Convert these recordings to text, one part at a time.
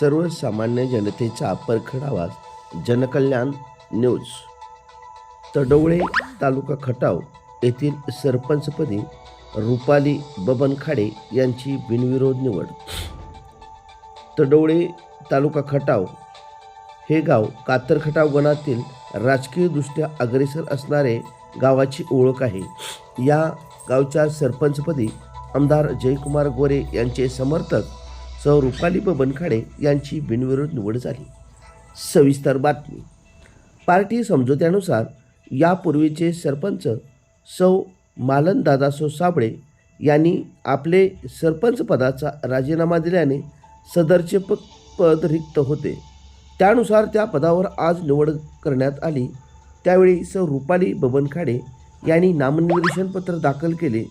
सर्वसामान्य जनतेचा परखड आवाज. जनकल्याण न्यूज. तडवळे तालुका खटाव येथील सरपंचपदी रुपाली बबन खाडे यांची बिनविरोध निवड. तडवळे तालुका खटाव हे गाव कातरखटाव गणातील राजकीयदृष्ट्या अग्रेसर असणारे गावाची ओळख आहे. या गावच्या सरपंचपदी आमदार जयकुमार गोरे यांचे समर्थक सौ. रुपाली बबन खाडे यांची बिनविरोध निवड झाली. सविस्तर बातमी. पार्टी समझोत्यानुसार यापूर्वीचे सरपंच सौ. मालन दादासो साबळे यांनी आपले सरपंच पदाचा राजीनामा दिल्याने सदरचे प पद रिक्त होते. त्यानुसार त्या पदावर आज निवड करण्यात आली. त्यावेळी सौ. रुपाली बबन खाडे यांनी नामनिर्देशन पत्र दाखल केले.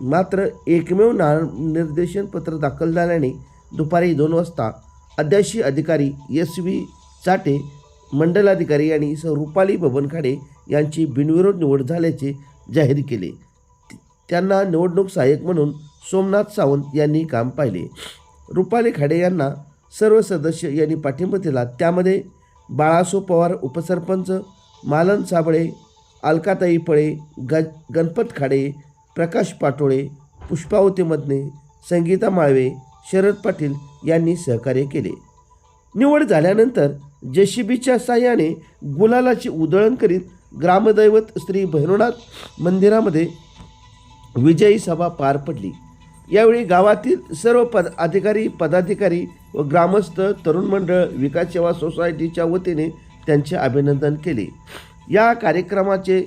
मात्र एकमेव नामनिर्देशन पत्र दाखल झाल्याने दुपारी दोन वाजता अध्याशी अधिकारी एस व्ही चाटे मंडलाधिकारी आणि स रुपाली बबनखाडे यांची बिनविरोध निवड झाल्याचे जाहीर केले. त्यांना निवडणूक सहाय्यक म्हणून सोमनाथ सावंत यांनी काम पाहिले. रुपाली खाडे यांना सर्व सदस्य यांनी पाठिंबा दिला. त्यामध्ये बाळासो पवार उपसरपंच मालन साबळे अलकाताई पळे ग गणपत खाडे प्रकाश पाटोळे पुष्पावती मदने संगीता माळवे शरद पाटील यांनी सहकार्य केले. निवड झाल्यानंतर जेसीबीच्या साह्याने गुलालाची उधळण करीत ग्रामदैवत श्री भैरवनाथ मंदिरामध्ये विजयी सभा पार पडली. यावेळी गावातील सर्व पद अधिकारी पदाधिकारी व ग्रामस्थ तरुण मंडळ विकास सेवा सोसायटीच्या वतीने त्यांचे अभिनंदन केले. या कार्यक्रमाचे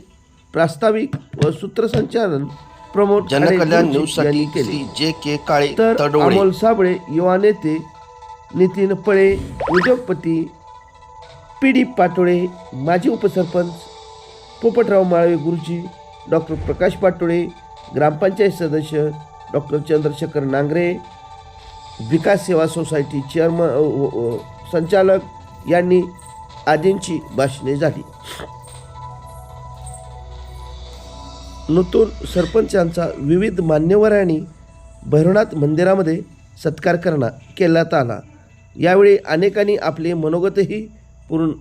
प्रास्ताविक व सूत्रसंचालन प्रमोद जनकल्याण न्यूज यांनी साठी केले जे के काळे तर तडोळे. अमोल साबळे युवा नेते नितीन पळे उद्योगपती पी डी पाटोळे माजी उपसरपंच पोपटराव माळवे गुरुजी डॉक्टर प्रकाश पाटोळे ग्रामपंचायत सदस्य डॉक्टर चंद्रशेखर नांगरे विकास सेवा सोसायटी चेअरमन संचालक यांनी आदींची भाषणे झाली. नूतन सरपंचांचा विविध मान्यवरांनी भैरवनाथ मंदिरामध्ये सत्कार करणा केल्यात आला. यावेळी अनेकांनी आपले मनोगतही पूर्ण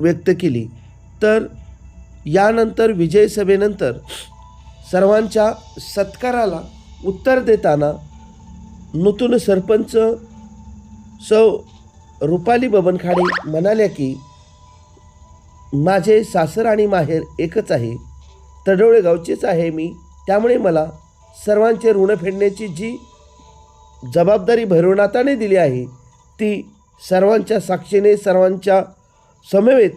व्यक्त केली. तर यानंतर विजय सभेनंतर सर्वांच्या सत्काराला उत्तर देताना नूतन सरपंच सौ रुपाली बबनखाडे म्हणाल्या की माझे सासर आणि माहेर एकच आहे. तडोळे गावचेच आहे मी. त्यामुळे मला सर्वांचे ऋण फेडण्याची जी जबाबदारी भैरवनाथाने दिली आहे ती सर्वांच्या साक्षीने सर्वांच्या समवेत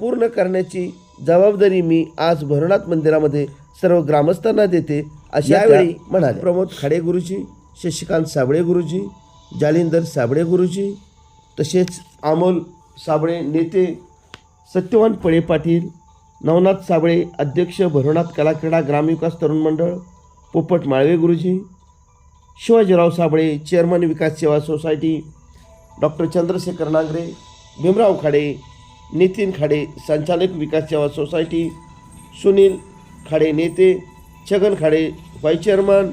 पूर्ण करण्याची जबाबदारी मी आज भैरवनाथ मंदिरामध्ये सर्व ग्रामस्थांना देते अशा यावेळी म्हणाले. प्रमोद खाडे गुरुजी शशिकांत साबळे गुरुजी जालिंदर साबळे गुरुजी तसेच अमोल साबळे नेते सत्यवान पळे पाटील नवनाथ साबळे अध्यक्ष भरुनाथ कला क्रीडा ग्रामविकास तरुण मंडळ पोपट माळवे गुरुजी Shivajirao Sabale chairman Vikas Seva society doctor Chandrashekhar Nangare Bhimrao Khade Nitin Khade संचालक विकास सेवा सोसायटी सुनील खाडे नेते छगन खाडे व्हाईस चेअरमन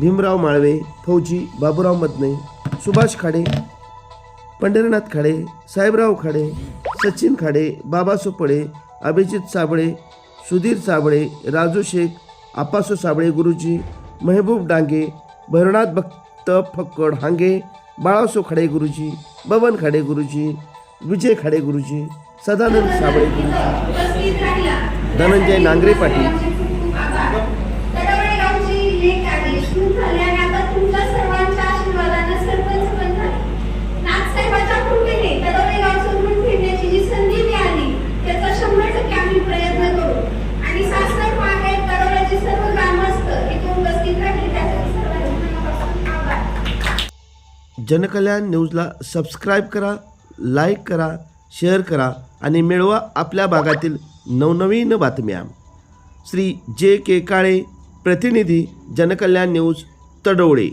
भीमराव माळवे फौजी बाबूराव मदने सुभाष खाडे पंढरीनाथ खाडे साहेबराव खाडे सचिन खाडे बाबा सोपळे अभिजित साबळे सुधीर साबळे राजू शेख आपासो साबळे गुरुजी महबूब डांगे भैरवनाथ भक्त फक्कड हांगे बाळासो खाडे गुरुजी बबन खाडे गुरुजी विजय खाडे गुरुजी सदानंद साबळे गुरुजी. धनंजय नांगरे पाटील. जनकल्याण न्यूजला सबस्क्राईब करा लाईक करा शेअर करा आणि मिळवा आपल्या भागातील नवनवीन बातम्या. श्री जे के काळे प्रतिनिधी जनकल्याण न्यूज तडवळे